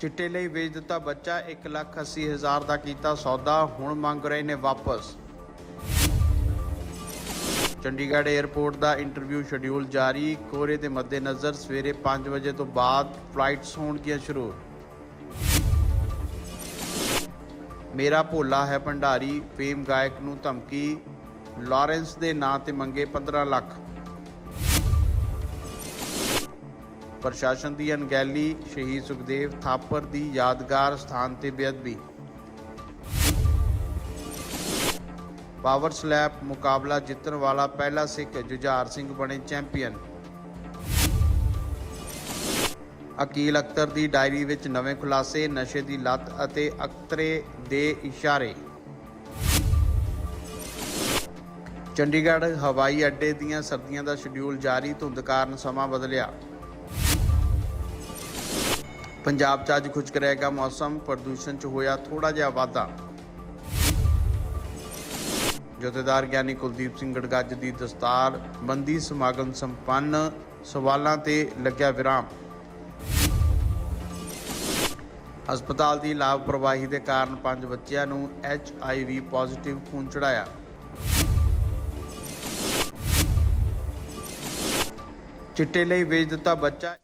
ਚਿੱਟੇ ਲਈ ਵੇਚ ਦਿੱਤਾ ਬੱਚਾ 180000 ਦਾ ਕੀਤਾ ਸੌਦਾ, ਹੁਣ ਮੰਗ ਰਹੇ ਨੇ ਵਾਪਸ। ਚੰਡੀਗੜ੍ਹ 에ਅਰਪੋਰਟ ਦਾ ਇੰਟਰਵਿਊ ਸ਼ਡਿਊਲ ਜਾਰੀ, ਕੋਰੇ ਦੇ ਮੱਦੇਨਜ਼ਰ ਸਵੇਰੇ 5 ਵਜੇ ਤੋਂ ਬਾਅਦ ਫਲਾਈਟਸ ਹੋਣਗੀਆਂ ਸ਼ੁਰੂ। ਮੇਰਾ ਭੋਲਾ ਹੈ ਭੰਡਾਰੀ, ਫੇਮ ਗਾਇਕ ਨੂੰ ਧਮਕੀ, ਲਾਰੈਂਸ ਦੇ ਨਾਂ ਤੇ ਮੰਗੇ 15 ਲੱਖ। ਪ੍ਰਸ਼ਾਸਨ ਦੀ ਅਣਗਹਿਲੀ, ਸ਼ਹੀਦ ਸੁਖਦੇਵ ਥਾਪਰ ਦੀ ਯਾਦਗਾਰ ਸਥਾਨ ਤੇ ਬੇਅਦਬੀ। ਪਾਵਰ ਸਲੈਪ ਮੁਕਾਬਲਾ ਜਿੱਤਣ ਵਾਲਾ ਪਹਿਲਾ ਸਿੱਖ ਜੁਝਾਰ ਸਿੰਘ ਬਣੇ ਚੈਂਪੀਅਨ। ਅਕੀਲ ਅਖਤਰ ਦੀ ਡਾਇਰੀ ਵਿੱਚ ਨਵੇਂ ਖੁਲਾਸੇ, ਨਸ਼ੇ ਦੀ ਲਤ ਅਤੇ ਅਖਤਰੇ ਦੇ ਇਸ਼ਾਰੇ। ਚੰਡੀਗੜ੍ਹ ਹਵਾਈ ਅੱਡੇ ਦੀਆਂ ਸਰਦੀਆਂ ਦਾ ਸ਼ਡਿਊਲ ਜਾਰੀ, ਧੁੰਦ ਕਾਰਨ ਸਮਾਂ ਬਦਲਿਆ। ਪੰਜਾਬ 'ਚ ਅੱਜ ਖੁਸ਼ਕ ਰਹੇਗਾ ਮੌਸਮ, ਪ੍ਰਦੂਸ਼ਣ 'ਚ ਹੋਇਆ ਥੋੜਾ ਜਿਹਾ ਵਾਧਾ। ਜਥੇਦਾਰ ਗਿਆਨੀ ਕੁਲਦੀਪ ਸਿੰਘ ਗੜਗੱਜ ਦੀ ਦਸਤਾਰ ਬੰਦੀ ਸਮਾਗਮ ਸੰਪੰਨ ਸਵਾਲਾਂ ਤੇ ਲੱਗਿਆ ਵਿਰਾਮ। ਹਸਪਤਾਲ ਦੀ ਲਾਪਰਵਾਹੀ ਦੇ ਕਾਰਨ ਪੰਜ ਬੱਚਿਆਂ ਨੂੰ ਐਚ ਆਈ ਵੀ ਪੋਜ਼ਿਟਿਵ ਖੂਨ ਚੜਾਇਆ ਚਿੱਟੇ ਲਈ ਵੇਚ ਦਿੱਤਾ ਬੱਚਾ